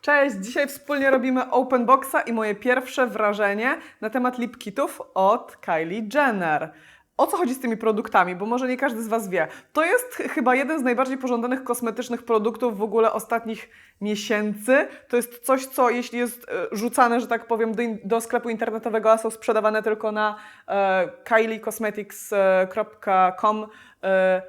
Cześć! Dzisiaj wspólnie robimy Open Boxa i moje pierwsze wrażenie na temat lip kitów od Kylie Jenner. O co chodzi z tymi produktami? Bo może nie każdy z Was wie. To jest ch- chyba jeden z najbardziej pożądanych kosmetycznych produktów w ogóle ostatnich miesięcy. To jest coś, co jeśli jest e, rzucane, że tak powiem, do, do sklepu internetowego, a są sprzedawane tylko na e, kyliecosmetics.com e,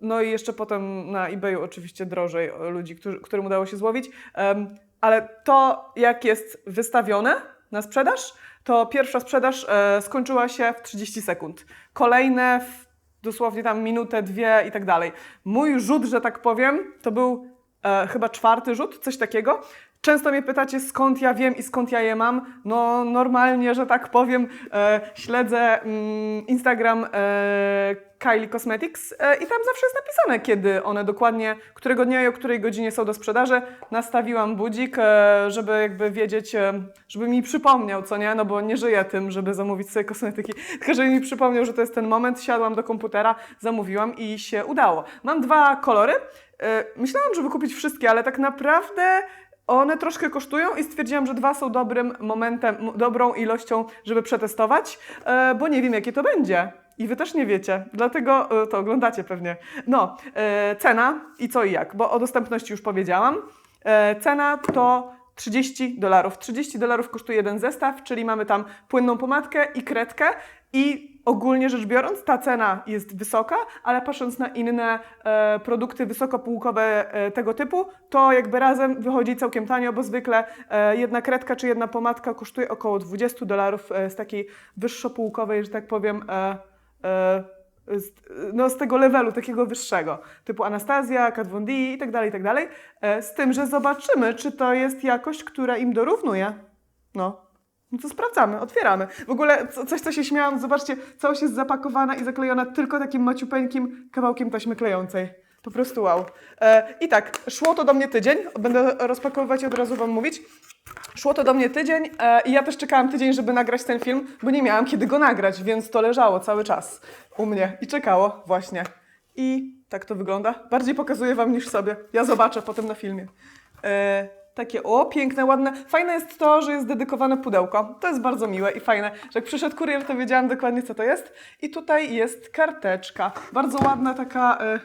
no i jeszcze potem na eBayu oczywiście drożej o ludzi, którzy, którym udało się złowić. Em, ale to, jak jest wystawione na sprzedaż, to pierwsza sprzedaż e, skończyła się w 30 sekund. Kolejne w dosłownie tam minutę, dwie i tak dalej. Mój rzut, że tak powiem, to był e, chyba czwarty rzut, coś takiego. Często mnie pytacie, skąd ja wiem i skąd ja je mam. No normalnie, że tak powiem, e, śledzę mm, Instagram e, Kylie Cosmetics e, i tam zawsze jest napisane, kiedy one dokładnie, którego dnia i o której godzinie są do sprzedaży. Nastawiłam budzik, e, żeby jakby wiedzieć, e, żeby mi przypomniał, co nie, no bo nie żyję tym, żeby zamówić sobie kosmetyki, tylko żeby mi przypomniał, że to jest ten moment. Siadłam do komputera, zamówiłam i się udało. Mam dwa kolory. E, Myślałam, żeby kupić wszystkie, ale tak naprawdę one troszkę kosztują i stwierdziłam, że dwa są dobrym momentem, dobrą ilością, żeby przetestować, e, bo nie wiem, jakie to będzie. I wy też nie wiecie, dlatego e, to oglądacie pewnie. No, e, cena i co i jak, bo o dostępności już powiedziałam. Cena to 30 dolarów. 30 dolarów kosztuje jeden zestaw, czyli mamy tam płynną pomadkę i kredkę i ogólnie rzecz biorąc ta cena jest wysoka, ale patrząc na inne e, produkty wysokopółkowe e, tego typu, to jakby razem wychodzi całkiem tanio, bo zwykle e, jedna kredka czy jedna pomadka kosztuje około 20 dolarów e, z takiej wyższopółkowej, że tak powiem, e, e, z, no, z tego levelu, takiego wyższego, typu Anastazja, Kat Von D i tak dalej, i tak dalej, z tym, że zobaczymy, czy to jest jakość, która im dorównuje. No. No to sprawdzamy, otwieramy. W ogóle co, coś, co się śmiałam, zobaczcie, całość jest zapakowana i zaklejona tylko takim maciupeńkim kawałkiem taśmy klejącej. Po prostu wow. E, I tak, szło to do mnie tydzień, będę rozpakowywać i od razu Wam mówić. Szło to do mnie tydzień e, i ja też czekałam tydzień, żeby nagrać ten film, bo nie miałam kiedy go nagrać, więc to leżało cały czas u mnie i czekało właśnie. I tak to wygląda. Bardziej pokazuję Wam niż sobie. Ja zobaczę potem na filmie. E, takie, o, piękne, ładne. Fajne jest to, że jest dedykowane pudełko. To jest bardzo miłe i fajne, że jak przyszedł kurier, to wiedziałam dokładnie, co to jest. I tutaj jest karteczka. Bardzo ładna taka... E,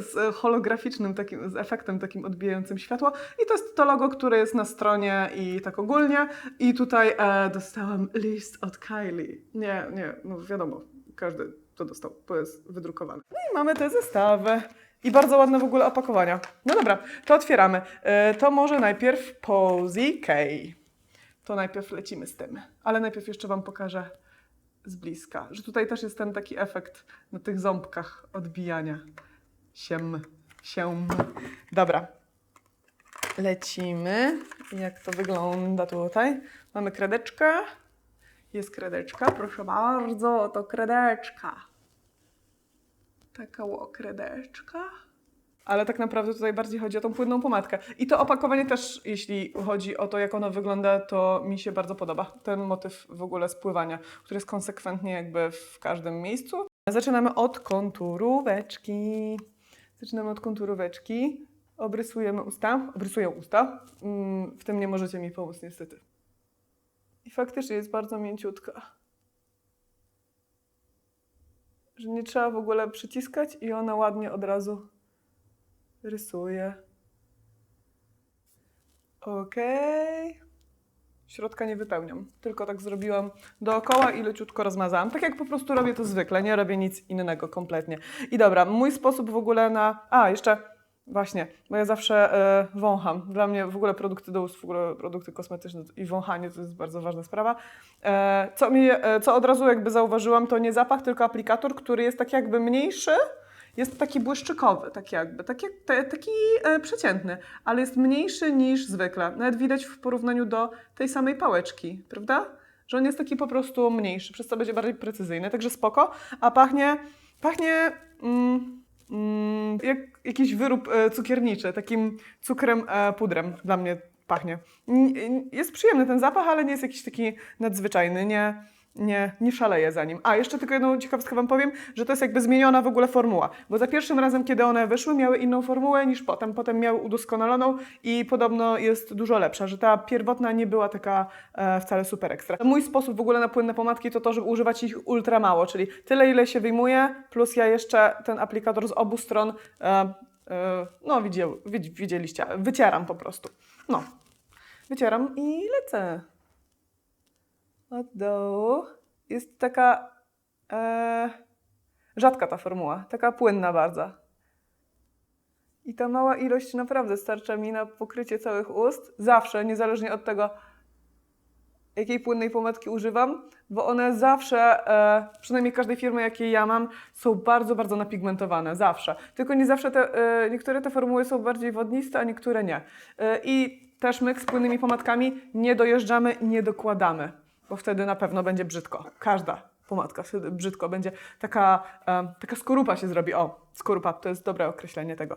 z holograficznym takim, z efektem takim odbijającym światło. I to jest to logo, które jest na stronie i tak ogólnie. I tutaj e, dostałam list od Kylie. Nie, nie, no wiadomo, każdy to dostał, bo jest wydrukowane. No i mamy te zestawy. I bardzo ładne w ogóle opakowania. No dobra, to otwieramy. E, to może najpierw Posy K. To najpierw lecimy z tym. Ale najpierw jeszcze Wam pokażę z bliska, że tutaj też jest ten taki efekt na tych ząbkach odbijania. Siem, siem. Dobra. Lecimy. Jak to wygląda tutaj? Mamy kredeczkę. Jest kredeczka, proszę bardzo, oto kredeczka. Taka ło kredeczka. Ale tak naprawdę tutaj bardziej chodzi o tą płynną pomadkę. I to opakowanie też, jeśli chodzi o to, jak ono wygląda, to mi się bardzo podoba. Ten motyw w ogóle spływania, który jest konsekwentnie jakby w każdym miejscu. Zaczynamy od konturóweczki. Zaczynamy od konturóweczki. Obrysujemy usta. Obrysuję usta. Mm, W tym nie możecie mi pomóc niestety. I faktycznie jest bardzo mięciutka. Że nie trzeba w ogóle przyciskać i ona ładnie od razu rysuje. Okej. Środka nie wypełniam, tylko tak zrobiłam dookoła i leciutko rozmazałam. Tak jak po prostu robię to zwykle, nie robię nic innego kompletnie. I dobra, mój sposób w ogóle na... A, jeszcze właśnie, bo ja zawsze e, wącham. Dla mnie w ogóle produkty do ust, w ogóle produkty kosmetyczne i wąchanie to jest bardzo ważna sprawa. E, co, mi, e, co od razu jakby zauważyłam, to nie zapach, tylko aplikator, który jest tak jakby mniejszy, jest taki błyszczykowy, tak jakby, tak jak, te, taki e, przeciętny, ale jest mniejszy niż zwykle. Nawet widać w porównaniu do tej samej pałeczki, prawda? Że on jest taki po prostu mniejszy, przez co będzie bardziej precyzyjny, także spoko. A pachnie, pachnie mm, mm, jak jakiś wyrób e, cukierniczy, takim cukrem, e, pudrem dla mnie pachnie. Jest przyjemny ten zapach, ale nie jest jakiś taki nadzwyczajny, nie, nie, nie szaleję za nim. A, jeszcze tylko jedną ciekawostkę Wam powiem, że to jest jakby zmieniona w ogóle formuła. Bo za pierwszym razem, kiedy one wyszły, miały inną formułę niż potem. Potem miały udoskonaloną i podobno jest dużo lepsza, że ta pierwotna nie była taka e, wcale super ekstra. Mój sposób w ogóle na płynne pomadki to to, żeby używać ich ultra mało, czyli tyle, ile się wyjmuje, plus ja jeszcze ten aplikator z obu stron, e, e, no widziel, widz, widzieliście, wycieram po prostu. No, wycieram i lecę od dołu. Jest taka e, rzadka ta formuła, taka płynna bardzo. I ta mała ilość naprawdę starcza mi na pokrycie całych ust. Zawsze, niezależnie od tego, jakiej płynnej pomadki używam, bo one zawsze, e, przynajmniej każdej firmy, jakiej ja mam, są bardzo, bardzo napigmentowane. Zawsze. Tylko nie zawsze te, e, niektóre te formuły są bardziej wodniste, a niektóre nie. E, I też my z płynnymi pomadkami nie dojeżdżamy i nie dokładamy, bo wtedy na pewno będzie brzydko. Każda pomadka wtedy brzydko będzie. Taka, taka skorupa się zrobi. O, skorupa to jest dobre określenie tego.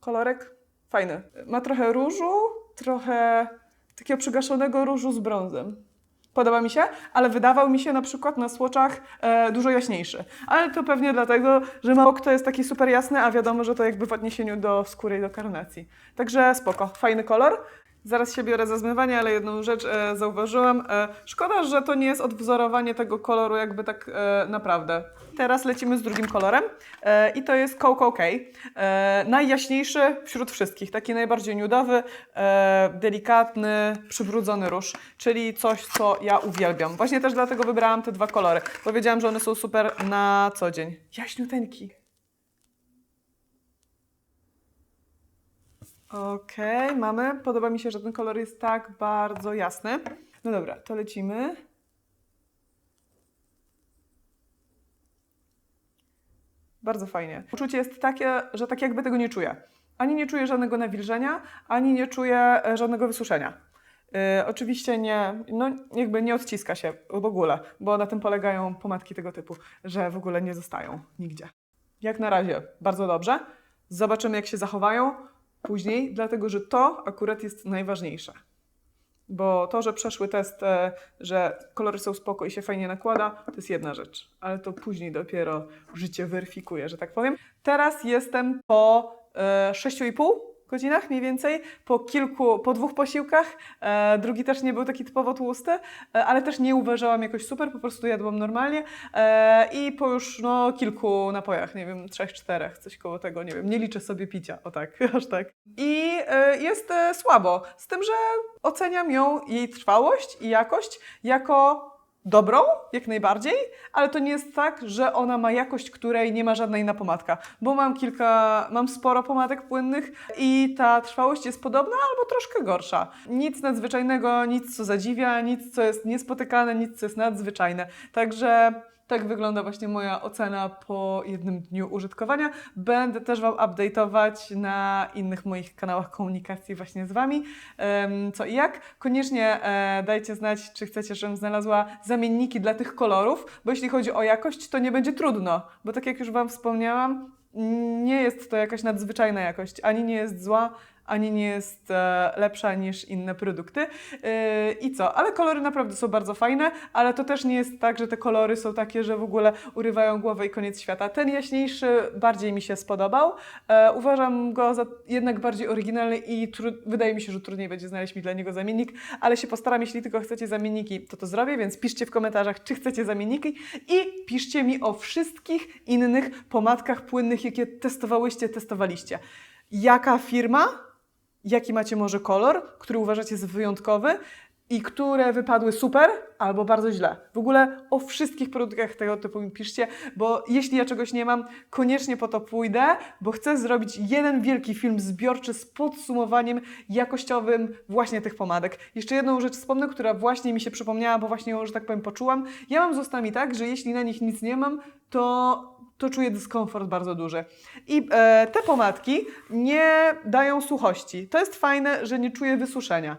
Kolorek fajny. Ma trochę różu, trochę takiego przygaszonego różu z brązem. Podoba mi się, ale wydawał mi się na przykład na słoczach e, dużo jaśniejszy. Ale to pewnie dlatego, że małok to jest taki super jasny, a wiadomo, że to jakby w odniesieniu do skóry i do karnacji. Także spoko, fajny kolor. Zaraz się biorę za zmywanie, ale jedną rzecz e, zauważyłam. E, szkoda, że to nie jest odwzorowanie tego koloru jakby tak e, naprawdę. Teraz lecimy z drugim kolorem e, i to jest Coco K. E, najjaśniejszy wśród wszystkich, taki najbardziej nudowy, e, delikatny, przybrudzony róż, czyli coś, co ja uwielbiam. Właśnie też dlatego wybrałam te dwa kolory. Powiedziałam, że one są super na co dzień. Jaśniuteńki. Okej, mamy. Podoba mi się, że ten kolor jest tak bardzo jasny. No dobra, to lecimy. Bardzo fajnie. Uczucie jest takie, że tak jakby tego nie czuję. Ani nie czuję żadnego nawilżenia, ani nie czuję e, żadnego wysuszenia. Yy, oczywiście nie, no jakby nie odciska się w ogóle, bo na tym polegają pomadki tego typu, że w ogóle nie zostają nigdzie. Jak na razie bardzo dobrze. Zobaczymy, jak się zachowają później, dlatego że to akurat jest najważniejsze. Bo to, że przeszły test, e, że kolory są spoko i się fajnie nakłada, to jest jedna rzecz. Ale to później dopiero życie weryfikuje, że tak powiem. Teraz jestem po e, 6,5 godzinach mniej więcej, po kilku, po dwóch posiłkach. E, drugi też nie był taki typowo tłusty, e, ale też nie uważałam jakoś super, po prostu jadłam normalnie. E, I po już no, kilku napojach, nie wiem, trzech, czterech, coś koło tego, nie wiem, nie liczę sobie picia, o tak, aż tak. I e, jest e, słabo, z tym, że oceniam ją, jej trwałość i jakość jako dobrą, jak najbardziej, ale to nie jest tak, że ona ma jakość, której nie ma żadna inna pomadka, bo mam kilka, mam sporo pomadek płynnych i ta trwałość jest podobna albo troszkę gorsza. Nic nadzwyczajnego, nic co zadziwia, nic co jest niespotykane, nic co jest nadzwyczajne. Także tak wygląda właśnie moja ocena po jednym dniu użytkowania. Będę też Wam update'ować na innych moich kanałach komunikacji właśnie z Wami, co i jak. Koniecznie e, dajcie znać, czy chcecie, żebym znalazła zamienniki dla tych kolorów, bo jeśli chodzi o jakość, to nie będzie trudno, bo tak jak już Wam wspomniałam, nie jest to jakaś nadzwyczajna jakość, ani nie jest zła, ani nie jest e, lepsza niż inne produkty. Yy, I co? Ale kolory naprawdę są bardzo fajne, ale to też nie jest tak, że te kolory są takie, że w ogóle urywają głowę i koniec świata. Ten jaśniejszy bardziej mi się spodobał. E, uważam go za jednak bardziej oryginalny i wydaje mi się, że trudniej będzie znaleźć mi dla niego zamiennik, ale się postaram, jeśli tylko chcecie zamienniki, to to zrobię, więc piszcie w komentarzach, czy chcecie zamienniki i piszcie mi o wszystkich innych pomadkach płynnych, jakie testowałyście, testowaliście. Jaka firma jaki macie może kolor, który uważacie za wyjątkowy i które wypadły super albo bardzo źle. W ogóle o wszystkich produktach tego typu mi piszcie, bo jeśli ja czegoś nie mam, koniecznie po to pójdę, bo chcę zrobić jeden wielki film zbiorczy z podsumowaniem jakościowym właśnie tych pomadek. Jeszcze jedną rzecz wspomnę, która właśnie mi się przypomniała, bo właśnie ją, że tak powiem, poczułam. Ja mam z ustami tak, że jeśli na nich nic nie mam, to to czuję dyskomfort bardzo duży. I e, te pomadki nie dają suchości. To jest fajne, że nie czuję wysuszenia.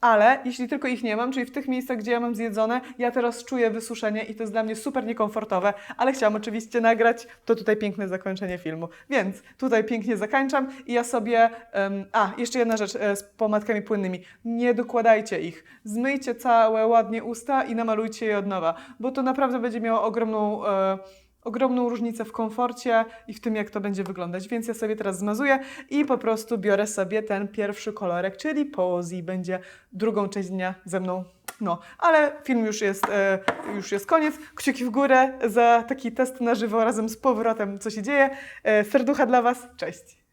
Ale jeśli tylko ich nie mam, czyli w tych miejscach, gdzie ja mam zjedzone, ja teraz czuję wysuszenie i to jest dla mnie super niekomfortowe, ale chciałam oczywiście nagrać, to tutaj piękne zakończenie filmu. Więc tutaj pięknie zakończam i ja sobie... em, a, jeszcze jedna rzecz e, z pomadkami płynnymi. Nie dokładajcie ich. Zmyjcie całe ładnie usta i namalujcie je od nowa, bo to naprawdę będzie miało ogromną... E, ogromną różnicę w komforcie i w tym, jak to będzie wyglądać. Więc ja sobie teraz zmazuję i po prostu biorę sobie ten pierwszy kolorek, czyli Posy. Będzie drugą część dnia ze mną. No, ale film już jest, e, już jest koniec. Kciuki w górę za taki test na żywo razem z powrotem, co się dzieje. E, serducha dla Was. Cześć!